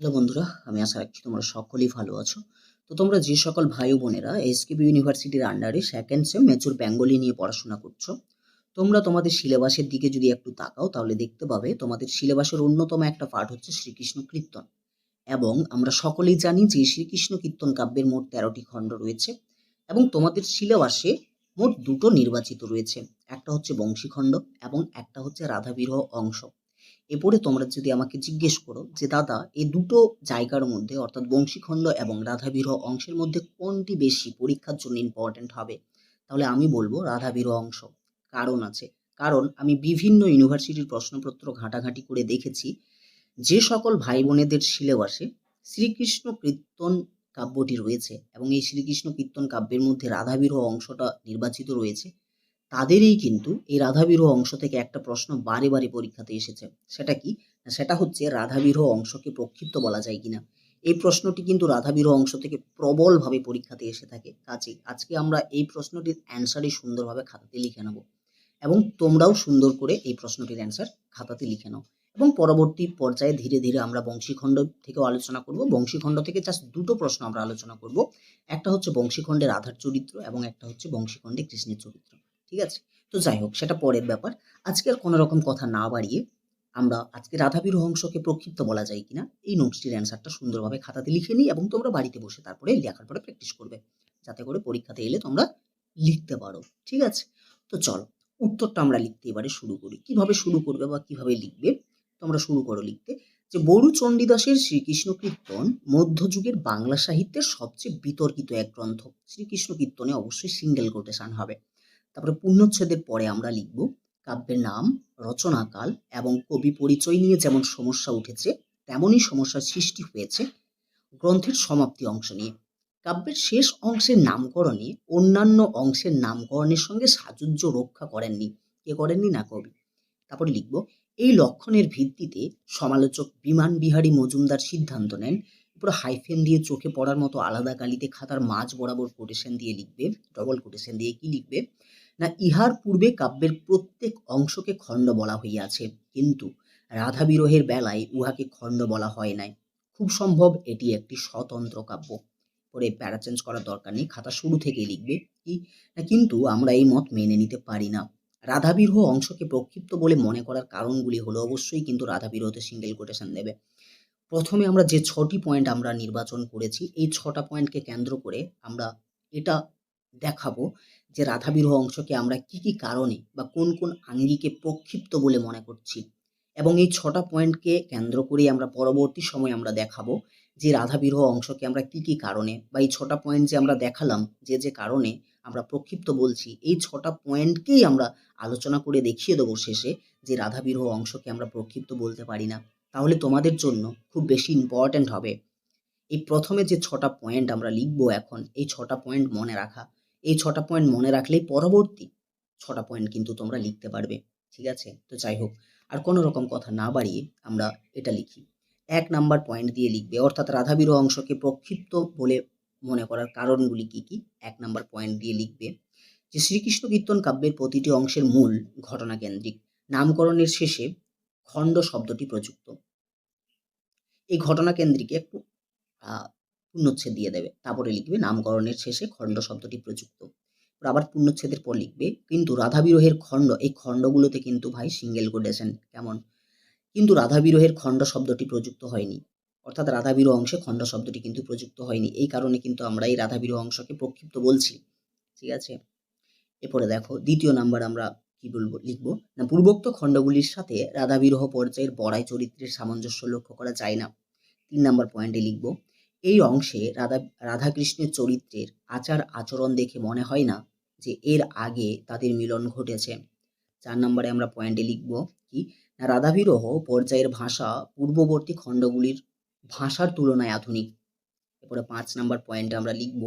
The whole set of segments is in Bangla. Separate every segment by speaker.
Speaker 1: হ্যালো বন্ধুরা, আমি আশা রাখছি তোমরা সকলেই ভালো আছো। তো তোমরা যে সকল ভাই বোনেরা এসকেবি ইউনিভার্সিটির আন্ডারে সেকেন্ড সেম ম্যাচুর বেঙ্গলি নিয়ে পড়াশোনা করছ, তোমরা তোমাদের সিলেবাসের দিকে যদি একটু তাকাও, তাহলে দেখতে পাবে তোমাদের সিলেবাসের অন্যতম একটা পার্ট হচ্ছে শ্রীকৃষ্ণ কীর্তন। এবং আমরা সকলেই জানি যে শ্রীকৃষ্ণ কীর্তন কাব্যের মোট তেরোটি খণ্ড রয়েছে এবং তোমাদের সিলেবাসে মোট দুটো নির্বাচিত রয়েছে, একটা হচ্ছে বংশীখণ্ড এবং একটা হচ্ছে রাধাবিরহ অংশ। এরপরে তোমরা যদি আমাকে জিজ্ঞেস করো যে, দাদা এই দুটো জায়গার মধ্যে, অর্থাৎ বংশীখণ্ড এবং রাধাবিরহ অংশের মধ্যে কোনটি বেশি পরীক্ষার জন্য ইম্পর্ট্যান্ট হবে? তাহলে আমি বলব রাধাবিরহ অংশ। কারণ আছে। কারণ আমি বিভিন্ন ইউনিভার্সিটির প্রশ্নপত্র ঘাঁটাঘাঁটি করে দেখেছি, যে সকল ভাই বোনেদের সিলেবাসে শ্রীকৃষ্ণ কীর্তন কাব্যটি রয়েছে এবং এই শ্রীকৃষ্ণ কীর্তন কাব্যের মধ্যে রাধাবিরহ অংশটা নির্বাচিত রয়েছে। তাদেরই কিন্তু এই রাধাবিরহ অংশ থেকে একটা প্রশ্ন বারে বারে পরীক্ষাতে এসেছে। সেটা কি? সেটা হচ্ছে রাধাবিরহ অংশকে প্রক্ষিপ্ত বলা যায় কিনা? এই প্রশ্নটি কিন্তু রাধাবিরহ অংশ থেকে প্রবলভাবে পরীক্ষাতে এসে থাকে। কাজেই আজকে আমরা এই প্রশ্নটির অ্যান্সারই সুন্দরভাবে খাতাতে লিখে নেব এবং তোমরাও সুন্দর করে এই প্রশ্নটির অ্যান্সার খাতাতে লিখে নাও এবং পরবর্তী পর্যায়ে ধীরে ধীরে আমরা বংশীখণ্ড থেকেও আলোচনা করব। বংশীখণ্ড থেকে জাস্ট দুটো প্রশ্ন আমরা আলোচনা করব। একটা হচ্ছে বংশীখণ্ডে রাধার চরিত্র এবং একটা হচ্ছে বংশীখণ্ডে কৃষ্ণের চরিত্র। ঠিক আছে? তো যাই হোক, সেটা পরের ব্যাপার। আজকে আর কোনো রকম কথা না বাড়িয়ে আমরা আজকে রাধাবিরহ অংশকে প্রক্ষিপ্ত বলা যায় কিনা, এই নোটসটির অ্যান্সারটা সুন্দরভাবে খাতাতে লিখে নিই এবং তোমরা বাড়িতে বসে তারপরে লেখার পরে প্র্যাকটিস করবে। যাতে করে পরীক্ষাতে এলে তোমরা লিখতে পারো, ঠিক আছে? তো চলো, উত্তরটা আমরা লিখতে এবারে শুরু করি। কীভাবে শুরু করবে বা কীভাবে লিখবে? তোমরা শুরু করো লিখতে। যে বরু চণ্ডীদাসের শ্রীকৃষ্ণ কীর্তন মধ্যযুগের বাংলা সাহিত্যের সবচেয়ে বিতর্কিত এক গ্রন্থ। শ্রীকৃষ্ণ কীর্তনে অবশ্যই সিঙ্গেল কোটেশন হবে। তারপরে পূর্ণচ্ছেদের পরে আমরা লিখব কাব্যের নাম, রচনাকাল এবং কবি পরিচয় নিয়ে যেমন সমস্যা উঠেছে, তেমনই সমস্যার সৃষ্টি হয়েছে গ্রন্থের সমাপ্তি অংশ নিয়ে। কাব্যের শেষ অংশের নামকরণে অন্যান্য অংশের নামকরণের সঙ্গে সাযুজ্য রক্ষা করেননি। কে করেননি না কবি? তারপরে লিখব, এই লক্ষণের ভিত্তিতে সমালোচক বিমান বিহারী মজুমদার সিদ্ধান্ত নেন পুরো হাইফেন দিয়ে চোখে পড়ার মতো আলাদা কালিতে খাতার মাঝ বরাবর কোটেশন দিয়ে লিখবে ডবল কোটেশন দিয়ে কি লিখবে? না ইহার পূর্বে কাব্যের প্রত্যেক অংশকে খণ্ড বলা হইয়াছে। কিন্তু রাধা বিরহের বেলায় উহাকে খণ্ড বলা হয় নাই। খুব সম্ভব এটি একটি স্বতন্ত্র কাব্য। পরে প্যারা চেঞ্জ করার দরকার নেই, খাতা শুরু থেকেই লিখবে কি? না, কিন্তু আমরা এই মত মেনে নিতে পারি না। রাধা বিরহ অংশকে প্রক্ষিপ্ত বলে মনে করার কারণগুলি হলো অবশ্যই কিন্তু রাধা বিরহতে সিঙ্গেল কোটেশন দেবে। প্রথমে আমরা যে ছটি পয়েন্ট আমরা নির্বাচন করেছি, এই ছটা পয়েন্টকে কেন্দ্র করে আমরা এটা দেখাবো যে রাধাবিরহ অংশকে আমরা কি কি কারণে বা কোন কোন আঙ্গিকে প্রক্ষিপ্ত বলে মনে করছি। এবং এই ছটা পয়েন্টকে কেন্দ্র করেই আমরা পরবর্তী সময় আমরা দেখাবো যে রাধাবিরহ অংশকে আমরা কি কি কারণে বা এই ছটা পয়েন্ট যে আমরা দেখালাম যে যে কারণে আমরা প্রক্ষিপ্ত বলছি, এই ছটা পয়েন্টকেই আমরা আলোচনা করে দেখিয়ে দেবো শেষে যে রাধাবিরহ অংশকে আমরা প্রক্ষিপ্ত বলতে পারি না। তাহলে তোমাদের জন্য খুব বেশি ইম্পর্ট্যান্ট হবে। এই প্রথমে যে ছটা পয়েন্ট আমরা লিখব এখন, এই ছটা পয়েন্ট মনে রাখা এই ছটা পয়েন্ট মনে রাখলেই পরবর্তী ছটা পয়েন্ট কিন্তু তোমরা লিখতে পারবে, ঠিক আছে? তো যাই হোক, আর কোনো রকম কথা না বাড়িয়ে আমরা এটা লিখি। এক নাম্বার পয়েন্ট দিয়ে লিখবে, অর্থাৎ রাধাবিরহ অংশকে প্রক্ষিপ্ত বলে মনে করার কারণগুলি কি কি? এক নাম্বার পয়েন্ট দিয়ে লিখবে যে, শ্রীকৃষ্ণ কীর্তন কাব্যের প্রতিটি অংশের মূল ঘটনা কেন্দ্রিক। নামকরণের শেষে খণ্ড শব্দটি প্রযুক্ত। এই ঘটনা কেন্দ্রিকে একটু পূর্ণচ্ছেদ দিয়ে দেবে। তারপরে লিখবে, নামকরণের শেষে খণ্ড শব্দটি প্রযুক্ত। আবার পূর্ণচ্ছেদের পর লিখবে, কিন্তু রাধা বিরহের খণ্ড এই খণ্ডগুলোতে কিন্তু ভাই সিঙ্গেল কোটেশন, কেমন? কিন্তু রাধা বিরহের খণ্ড শব্দটি প্রযুক্ত হয়নি। অর্থাৎ রাধা বিরহ অংশে খণ্ড শব্দটি কিন্তু প্রযুক্ত হয়নি। এই কারণে কিন্তু আমরা এই রাধা বিরহ অংশকে প্রক্ষিপ্ত বলছি। ঠিক আছে? এরপরে দেখো, দ্বিতীয় নাম্বার আমরা কি বলব, লিখব, না, পূর্বোক্ত খণ্ডগুলির সাথে রাধা বিরহ পর্যায়ের বড়াই চরিত্রের সামঞ্জস্য লক্ষ্য করা যায় না। তিন নাম্বার পয়েন্টে লিখব এই অংশে রাধা, রাধাকৃষ্ণের চরিত্রের আচার আচরণ দেখে মনে হয় না যে এর আগে তাদের মিলন ঘটেছে। চার নম্বরে আমরা পয়েন্টে লিখব কি, না রাধাবিরহ পর্যায়ের ভাষা পূর্ববর্তী খণ্ডগুলির ভাষার তুলনায় আধুনিক। এরপরে পাঁচ নাম্বার পয়েন্টে আমরা লিখব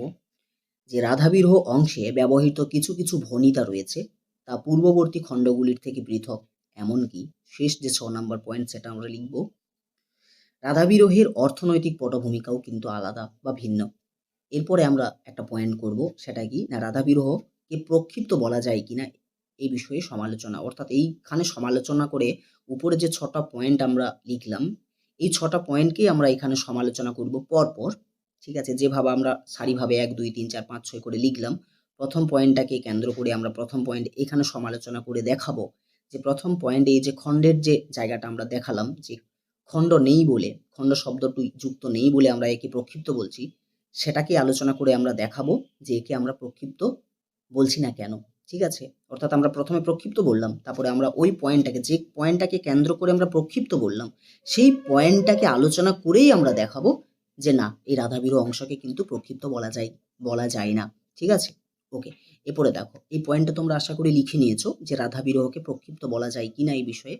Speaker 1: যে রাধাবিরহ অংশে ব্যবহৃত কিছু কিছু ভনিতা রয়েছে, তা পূর্ববর্তী খণ্ডগুলির থেকে পৃথক। এমনকি শেষ যে ছ নম্বর পয়েন্ট সেটা আমরা লিখব রাধাবিরহের অর্থনৈতিক পটভূমিকাও কিন্তু আলাদা বা ভিন্ন। এরপরে আমরা একটা পয়েন্ট করব, সেটা কি? না, রাধাবিরহকে প্রক্ষিপ্ত বলা যায় কিনা এই বিষয়ে সমালোচনা। অর্থাৎ এইখানে সমালোচনা করে উপরে যে ছটা পয়েন্ট আমরা লিখলাম, এই ছটা পয়েন্টকেই আমরা এখানে সমালোচনা করব পরপর। ঠিক আছে? যেভাবে আমরা সারিভাবে এক, দুই, তিন, চার, পাঁচ, ছয় করে লিখলাম, প্রথম পয়েন্টটাকে কেন্দ্র করে আমরা প্রথম পয়েন্ট এখানে সমালোচনা করে দেখাবো। যে প্রথম পয়েন্টে এই যে খণ্ডের যে জায়গাটা আমরা দেখালাম, যে খণ্ড নেই বলে, খণ্ড শব্দটি যুক্ত নেই বলে আমরা একে প্রক্ষিপ্ত বলছি, সেটাকে আলোচনা করে আমরা দেখাবো যে একে আমরা প্রক্ষিপ্ত বলছি না কেন, ঠিক আছে? অর্থাৎ আমরা প্রথমে প্রক্ষিপ্ত বললাম, তারপরে আমরা ওই পয়েন্টটাকে, যে পয়েন্টটাকে কেন্দ্র করে আমরা প্রক্ষিপ্ত বললাম, সেই পয়েন্টটাকে আলোচনা করেই আমরা দেখাবো যে না, এই রাধাবিরহ অংশকে কিন্তু প্রক্ষিপ্ত বলা যায় বলা যায় না, ঠিক আছে? ওকে, এরপরে দেখো, এই পয়েন্টটা তোমরা আশা করি লিখে নিয়েছো যে রাধা বিরহকে প্রক্ষিপ্ত বলা যায় কিনা এই বিষয়ে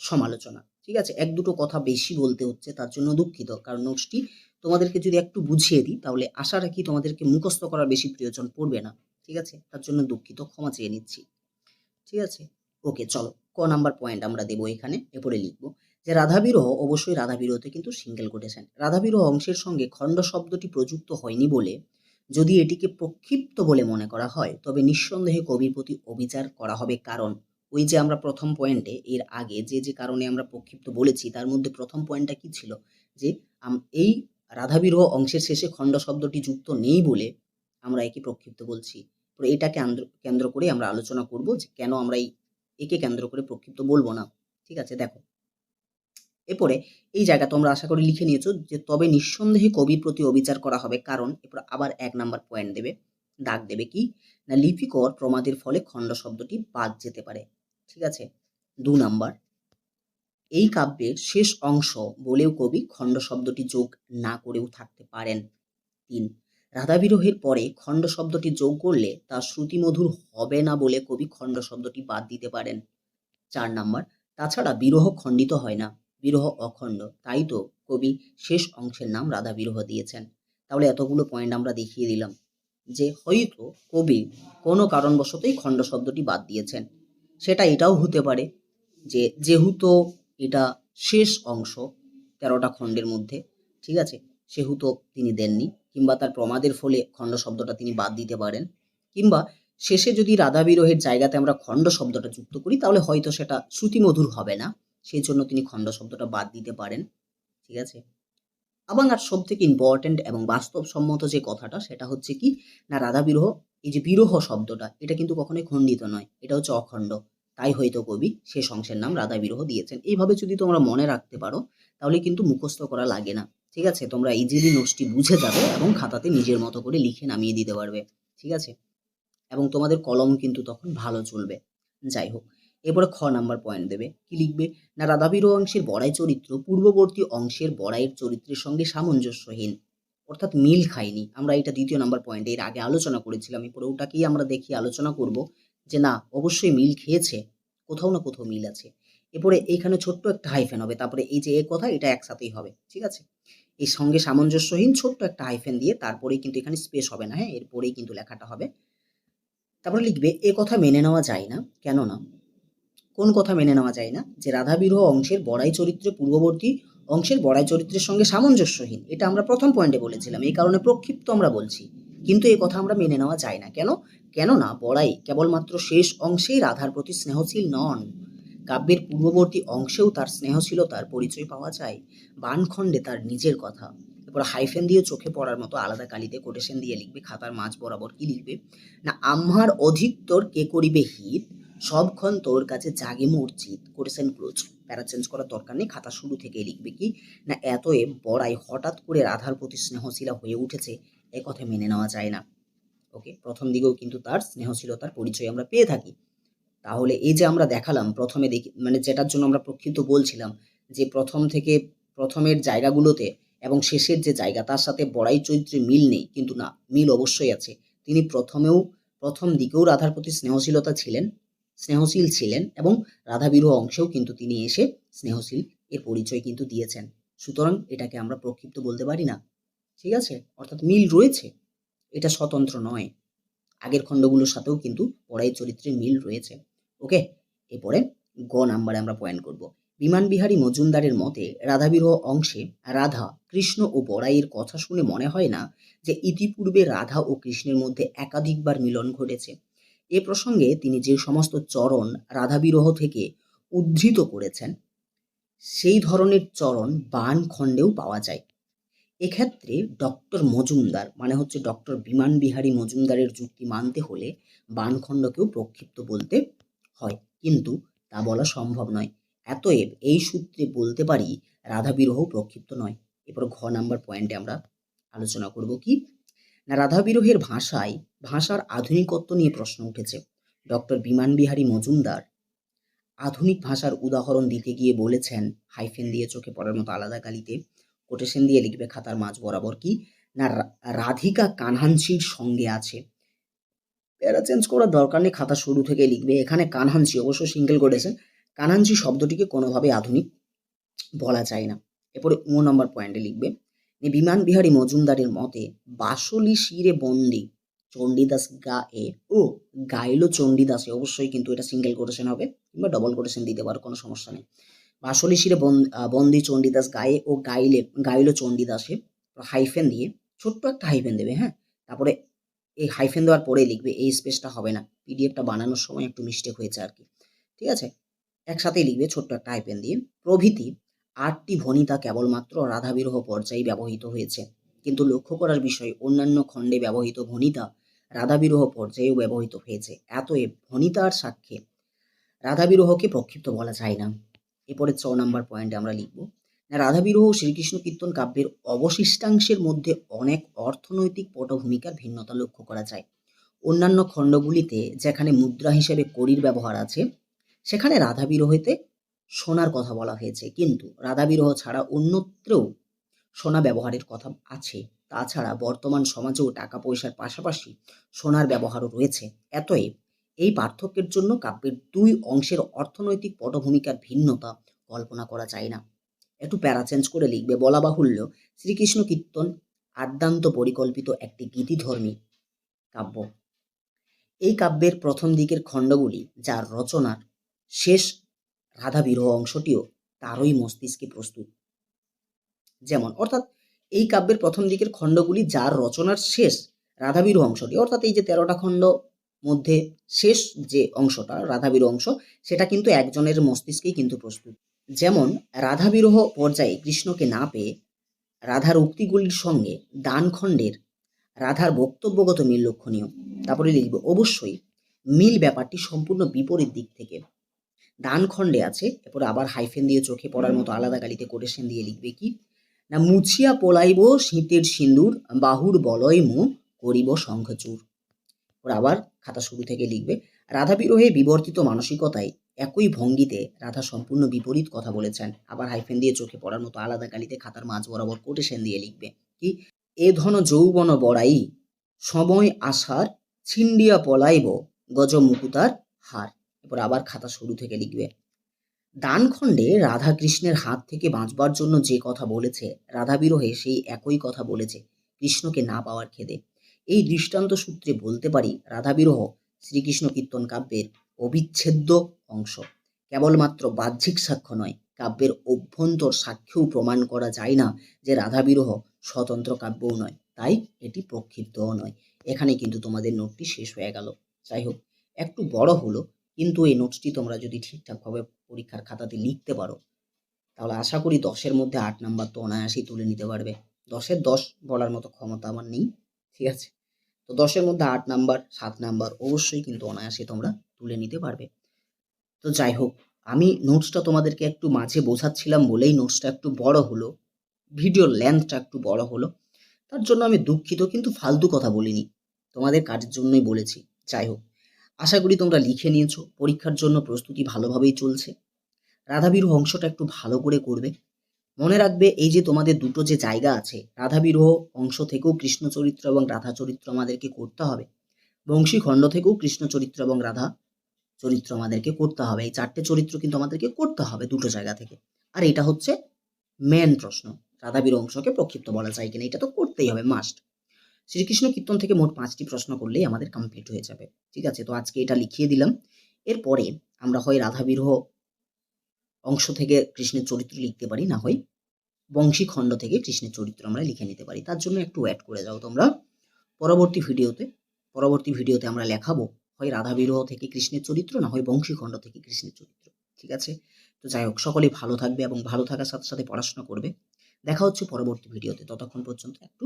Speaker 1: সমালোচনা। ঠিক আছে? এক দুটো কথা বেশি বলতে হচ্ছে, তার জন্য দুঃখিত। কারণ নোটসটি তোমাদেরকে যদি একটু বুঝিয়ে দিই, তাহলে আশা রাখি তোমাদেরকে মুখস্থ করার বেশি প্রয়োজন পড়বে না। ঠিক আছে? তার জন্য দুঃখিত, ক্ষমা চেয়ে নিচ্ছি। ঠিক আছে? ওকে, চলো, ক নাম্বার পয়েন্ট আমরা দেবো এখানে, এরপরে লিখব। যে রাধাবিরহ অবশ্যই রাধাবিরহতে কিন্তু সিঙ্গেল কোটেশন রাধাবিরহ অংশের সঙ্গে খণ্ড শব্দটি প্রযুক্ত হয়নি বলে যদি এটিকে প্রক্ষিপ্ত বলে মনে করা হয়, তবে নিঃসন্দেহে কবির প্রতি অবিচার করা হবে কারণ ওই যে আমরা প্রথম পয়েন্টে এর আগে যে যে কারণে আমরা প্রক্ষিপ্ত বলেছি, তার মধ্যে প্রথম পয়েন্টটা কি ছিল? যে এই রাধাবিরহ অংশের শেষে খণ্ড শব্দটি যুক্ত নেই বলে আমরা একে প্রক্ষিপ্ত বলছি। এটাকে কেন্দ্র করে আমরা আলোচনা করব যে, কেন আমরা এই একে কেন্দ্র করে প্রক্ষিপ্ত বলব না। ঠিক আছে, দেখো। এরপরে এই জায়গা তোমরা আশা করি লিখে নিয়েছো যে, তবে নিঃসন্দেহে কবির প্রতি অবিচার করা হবে। কারণ, এরপর আবার এক নাম্বার পয়েন্ট দেবে, দাগ দেবে কি? না লিপিকর প্রমাদের ফলে খণ্ড শব্দটি বাদ যেতে পারে। ঠিক আছে? দু নাম্বার। এই কাব্যের শেষ অংশ বলেও কবি খণ্ড শব্দটি যোগ না করেও থাকতে পারেন। তিন, রাধাবিরোহের পরে খণ্ড শব্দটি যোগ করলে তা শ্রুতিমধুর হবে না বলে কবি খণ্ড শব্দটি বাদ দিতে পারেন। চার নাম্বার, তাছাড়া বিরহ খণ্ডিত হয় না, বিরহ অখণ্ড। তাই তো কবি শেষ অংশের নাম রাধা বিরহ দিয়েছেন। তাহলে এতগুলো পয়েন্ট আমরা দেখিয়ে দিলাম যে হয়তো কবি কোনো কারণবশতই খণ্ড শব্দটি বাদ দিয়েছেন। সেটা এটাও হতে পারে যে যেহেতু এটা শেষ অংশ তেরোটা খণ্ডের মধ্যে, ঠিক আছে? সেহেতু তিনি দেননি, কিংবা তার প্রমাদের ফলে খণ্ড শব্দটা তিনি বাদ দিতে পারেন, কিংবা শেষে যদি রাধা বিরহের জায়গাতে আমরা খণ্ড শব্দটা যুক্ত করি, তাহলে হয়তো সেটা শ্রুতিমধুর হবে না, সেই জন্য তিনি খণ্ড শব্দটা বাদ দিতে পারেন, ঠিক আছে? এবং আর সব থেকে ইম্পর্টেন্ট এবং বাস্তবসম্মত যে কথাটা, সেটা হচ্ছে কি? না, রাধা বিরহ, এই যে বিরহ শব্দটা, এটা কিন্তু কখনোই খণ্ডিত নয়, এটা হচ্ছে অখণ্ড। তাই হয়তো কবি সে অংশের নাম রাধা বিরহ দিয়েছেন। এইভাবে যদি তোমরা মনে রাখতে পারো, তাহলে কিন্তু মুখস্থ করা লাগে না। ঠিক আছে? তোমরা ইজিলি নোটসটি বুঝে যাবে এবং খাতাতে নিজের মতো করে লিখে নামিয়ে দিতে পারবে। ঠিক আছে? এবং তোমাদের কলম কিন্তু তখন ভালো চলবে। যাই হোক, এরপরে খ নাম্বার পয়েন্ট দেবে। কি লিখবে? না রাধাবিরহ অংশের বড়াই চরিত্র পূর্ববর্তী অংশের বড়াইয়ের চরিত্রের সঙ্গে সামঞ্জস্যহীন। অর্থাৎ মিল খায়নি। আমরা এটা দ্বিতীয় নাম্বার পয়েন্ট এর আগে আলোচনা করেছিলাম। এরপরে ওটাকেই আমরা দেখি, আলোচনা করব। যে না, অবশ্যই মিল খেয়েছে, কোথাও না কোথাও মিল আছে। এরপরে এইখানে ছোট্ট একটা হাইফেন হবে, তারপরে এই যে এ কথা, এটা একসাথেই হবে, ঠিক আছে? এই সঙ্গে সামঞ্জস্যহীন ছোট্ট একটা হাইফেন দিয়ে তারপরেই কিন্তু এখানে স্পেস হবে না হ্যাঁ? এরপরেই কিন্তু লেখাটা হবে। তারপরে লিখবে, এ কথা মেনে নেওয়া যায় না। কেন না কোন কথা মেনে নেওয়া যায় না? যে রাধাবিরহ অংশের বড়াই চরিত্রে পূর্ববর্তী অংশের বড়াই চরিত্রের সঙ্গে সামঞ্জস্যহীন, এটা আমরা প্রথম পয়েন্টে বলেছিলাম, এই কারণে প্রক্ষিপ্ত আমরা বলছি। কিন্তু এই কথা আমরা মেনে নেওয়া যায় না। কেন? কেননা বড়াই কেবলমাত্র শেষ অংশেই রাধার প্রতি স্নেহশীল নন। কাব্যের পূর্ববর্তী অংশেও তার স্নেহশীলতার পরিচয় পাওয়া যায়, বানখণ্ডে তার নিজের কথা। এরপর হাইফেন দিয়ে চোখে পড়ার মতো আলাদা কালিতে কোটেশন দিয়ে লিখবে, খাতার মাঝ বরাবর কি লিখবে? না, আম্মার অধিকতর কে করিবে হিত? সবক্ষণ তোর কাছে জাগে মূর্ছিত। করেছেন ক্লোজ প্যারা চেঞ্জ করার দরকার নেই, খাতা শুরু থেকে লিখবে কি? না এতএ বড়াই হঠাৎ করে রাধার প্রতি স্নেহশীলা হয়ে উঠেছে, এ কথা মেনে নেওয়া যায় না। ওকে প্রথম দিকেও কিন্তু তার স্নেহশীলতার পরিচয় আমরা পেয়ে থাকি। তাহলে এই যে আমরা দেখালাম, প্রথমে দেখি মানে যেটার জন্য আমরা প্রক্ষিপ্ত বলছিলাম যে প্রথম থেকে প্রথমের জায়গাগুলোতে এবং শেষের যে জায়গা, তার সাথে বড়াই চরিত্রে মিল নেই, কিন্তু না, মিল অবশ্যই আছে। তিনি প্রথমেও, প্রথম দিকেও রাধার প্রতি স্নেহশীলতা ছিলেন, স্নেহশীল ছিলেন এবং রাধাবিরহ অংশেও কিন্তু তিনি এসে স্নেহশীল, এর পরিচয় কিন্তু দিয়েছেন। সুতরাং এটাকে আমরা প্রক্ষিপ্ত বলতে পারি না। ঠিক আছে? অর্থাৎ মিল রয়েছে। এটা স্বতন্ত্র নয়। আগের খণ্ডগুলোর সাথেও কিন্তু পড়াই চরিত্রের মিল রয়েছে। ওকে? এরপরে গ নাম্বারে আমরা পয়েন্ট করব। বিমান বিহারী মজুমদারের মতে রাধাবিরহ অংশে রাধা, কৃষ্ণ ও বড়াইয়ের কথা শুনে মনে হয় না যে ইতিপূর্বে রাধা ও কৃষ্ণের মধ্যে একাধিকবার মিলন ঘটেছে। এ প্রসঙ্গে তিনি যে সমস্ত চরণ রাধাবিরহ থেকে উদ্ধৃত করেছেন, সেই ধরনের চরণ বান খণ্ডেও পাওয়া যায়। এক্ষেত্রে ডক্টর মজুমদার মানে হচ্ছে ডক্টর বিমান বিহারী মজুমদারের যুক্তি মানতে হলে বানখণ্ডকেও প্রক্ষিপ্ত বলতে হয়। কিন্তু তা বলা সম্ভব নয়। এতএব এই সূত্রে বলতে পারি রাধা বিরহ প্রক্ষিপ্ত নয়। এরপর ঘ নাম্বার পয়েন্টে আমরা আলোচনা করব কি? না, রাধা বিরহের ভাষায়, ভাষার আধুনিকত্ব নিয়ে প্রশ্ন উঠেছে। ডক্টর বিমান বিহারী মজুমদার আধুনিক ভাষার উদাহরণ দিতে গিয়ে বলেছেন, হাইফেন দিয়ে চোখে পড়ার মতো আলাদা গালিতে কোটেশন দিয়ে লিখবে খাতার মাঝ বরাবর কি? না রাধিকা কানহানসির সঙ্গে আছে। প্যারা চেঞ্জ করার দরকার নেই, খাতা শুরু থেকে লিখবে। এখানে কানহানসি অবশ্য সিঙ্গেল করেছেন কানহানসি শব্দটিকে কোনোভাবে আধুনিক বলা যায় না। এরপরে ও নম্বর পয়েন্টে লিখবে বিমান বিহারী মজুমদারের মতে, বাসলি শিরে বন্দি চণ্ডীদাস গা এ ও, গাইলো চণ্ডীদাসে। অবশ্যই কিন্তু এটা সিঙ্গেল কোটেশন হবে, কিংবা ডবল কোটেশন দিতে পারো, কোনো সমস্যা নেই। বাসলি শিরে বন- বন্দি চণ্ডীদাস গায়ে ও গাইলে, গাইলো চণ্ডীদাসে হাইফেন দিয়ে ছোট্ট একটা হাইফেন দেবে হ্যাঁ? তারপরে এই হাইফেন দেওয়ার পরে লিখবে, এই স্পেসটা হবে না। পিডিএফটা বানানোর সময় একটু মিস্টেক হয়েছে আর কি। ঠিক আছে? একসাথেই লিখবে ছোট্ট একটা হাইফেন দিয়ে। প্রভৃতি আটটি ভনিতা কেবলমাত্র রাধাবিরহ পর্যায়ে ব্যবহৃত হয়েছে। কিন্তু লক্ষ্য করার বিষয়, অন্যান্য খণ্ডে ব্যবহৃত ভনিতা রাধাবিরহ পর্যায়েও ব্যবহৃত হয়েছে। এতএব ভনিতার সাক্ষ্যে রাধাবিরহকে প্রক্ষিপ্ত বলা যায় না। এরপরে ছ নাম্বার পয়েন্টে আমরা লিখব, না, রাধাবিরহ শ্রীকৃষ্ণ কীর্তন কাব্যের অবশিষ্টাংশের মধ্যে অনেক অর্থনৈতিক পটভূমিকার ভিন্নতা লক্ষ্য করা যায়। অন্যান্য খণ্ডগুলিতে, যেখানে মুদ্রা হিসেবে কড়ির ব্যবহার আছে, সেখানে রাধাবিরহেতে সোনার কথা বলা হয়েছে। কিন্তু রাধাবিরহ ছাড়া অন্যত্রেও সোনা ব্যবহারের কথা আছে। তাছাড়া বর্তমান সমাজেও টাকা পয়সার পাশাপাশি সোনার ব্যবহারও রয়েছে। এতএব এই পার্থক্যের জন্য কাব্যের দুই অংশের অর্থনৈতিক পটভূমিকার ভিন্নতা কল্পনা করা যায় না। একটু প্যারা চেঞ্জ করে লিখবে, বলা বাহুল্য, শ্রীকৃষ্ণ কীর্তন আদ্যান্ত পরিকল্পিত একটি গীতিধর্মী কাব্য। এই কাব্যের প্রথম দিকের খণ্ডগুলি, যার রচনার শেষ রাধা বিরহ অংশটিও তারই মস্তিষ্কে প্রস্তুত। যেমন, অর্থাৎ এই কাব্যের প্রথম দিকের খণ্ডগুলি, যার রচনার শেষ রাধাবিরহ অংশটি, অর্থাৎ এই যে তেরোটা খণ্ড মধ্যে শেষ যে অংশটা রাধাবিরহ অংশ, সেটা কিন্তু একজনের মস্তিষ্কেই কিন্তু প্রস্তুত। যেমন, রাধাবিরহ পর্যায়ে কৃষ্ণকে না পেয়ে রাধার উক্তিগুলির সঙ্গে দান খণ্ডের রাধার বক্তব্যগত মিল লক্ষণীয় তারপরে লিখবে, অবশ্যই মিল ব্যাপারটি সম্পূর্ণ বিপরীত দিক থেকে। দানখণ্ডে আছে, এরপরে আবার হাইফেন দিয়ে চোখে পড়ার মতো আলাদা গালিতে কোটেশন দিয়ে লিখবে কি? না, মুছিয়া পোলাইব শীতের সিন্দুর, বাহুর বলয় মু করিব শঙ্খচূর ওর আবার খাতা শুরু থেকে লিখবে। রাধা বিরহে বিবর্তিত মানসিকতায় একই ভঙ্গিতে রাধা সম্পূর্ণ বিপরীত কথা বলেছেন। আবার হাইফেন দিয়ে চোখে পড়ার মতো আলাদা গালিতে খাতার মাঝ বরাবর কোটেশন দিয়ে লিখবে। কি? এ ধন যৌবন বড়াই, সময় আসার ছিন্ডিয়া পলাইব, গজ মুকুতার হার। এরপর আবার খাতা শুরু থেকে লিখবে। দানখণ্ডে রাধা কৃষ্ণের হাত থেকে বাঁচবার জন্য যে কথা বলেছে, রাধা বিরহে সেই একই কথা বলেছে, কৃষ্ণকে না পাওয়ার খেদে। এই দৃষ্টান্ত সূত্রে বলতে পারি রাধাবিরহ শ্রীকৃষ্ণ কীর্তন কাব্যের অবিচ্ছেদ্য অংশ। কেবলমাত্র বাহ্যিক সাক্ষ্য নয়, কাব্যের অভ্যন্তর সাক্ষ্যও প্রমাণ করা যায় না যে রাধা বিরহ স্বতন্ত্র কাব্যও নয়, তাই এটি প্রক্ষিপ্তও নয়। এখানে কিন্তু তোমাদের নোটটি শেষ হয়ে গেল। যাই হোক, একটু বড় হলো, কিন্তু এই নোটসটি তোমরা যদি ঠিকঠাকভাবে পরীক্ষার খাতাতে লিখতে পারো, তাহলে আশা করি দশের মধ্যে আট নাম্বার তো অনায়াসেই তুলে নিতে পারবে। দশের দশ বলার মতো ক্ষমতা আমার নেই, ঠিক আছে? তো দশের মধ্যে আট নাম্বার, সাত নাম্বার অবশ্যই কিন্তু অনায়াসে তোমরা তুলে নিতে পারবে। তো যাই হোক, আমি নোটসটা তোমাদেরকে একটু মাঝে বোঝাচ্ছিলাম বলেই নোটসটা একটু বড় হলো ভিডিওর লেন্থটা একটু বড় হলো। তার জন্য আমি দুঃখিত কিন্তু ফালতু কথা বলিনি, তোমাদের কাজের জন্যই বলেছি। যাই হোক, আশা করি তোমরা লিখে নিয়েছো, পরীক্ষার জন্য প্রস্তুতি ভালোভাবেই চলছে। রাধাবিরহ অংশটা একটু ভালো করে করবে। মনে রাখবে, এই যে তোমাদের দুটো যে জায়গা আছে, রাধাবিরহ অংশ থেকেও কৃষ্ণ চরিত্র এবং রাধা চরিত্র আমাদেরকে করতে হবে। বংশী খণ্ড থেকেও কৃষ্ণ চরিত্র এবং রাধা চরিত্র আমাদেরকে করতে হবে। এই চারটে চরিত্র কিন্তু আমাদেরকে করতে হবে দুটো জায়গা থেকে। আর এটা হচ্ছে মেন প্রশ্ন। রাধাবীর অংশকে প্রক্ষিপ্ত বলা যায় কিনা, এটা তো করতেই হবে মাস্ট শ্রীকৃষ্ণ কীর্তন থেকে মোট পাঁচটি প্রশ্ন করলেই আমাদের কমপ্লিট হয়ে যাবে। ঠিক আছে, তো আজকে এটা লিখিয়ে দিলাম। এরপরে আমরা হয় রাধাবিরহ অংশ থেকে কৃষ্ণের চরিত্র লিখতে পারি, না হয় বংশী খণ্ড থেকে কৃষ্ণের চরিত্র আমরা লিখে নিতে পারি। তার জন্য একটু অ্যাড করে যাও তোমরা। পরবর্তী ভিডিওতে পরবর্তী ভিডিওতে আমরা লেখাবো, হয় রাধাবিরহ থেকে কৃষ্ণের চরিত্র, না হয় বংশী খণ্ড থেকে কৃষ্ণের চরিত্র। ঠিক আছে? তো যাই হোক সকলেই ভালো থাকবে এবং ভালো থাকার সাথে সাথে পড়াশোনা করবে। দেখা হচ্ছে পরবর্তী ভিডিওতে। ততক্ষণ পর্যন্ত একটু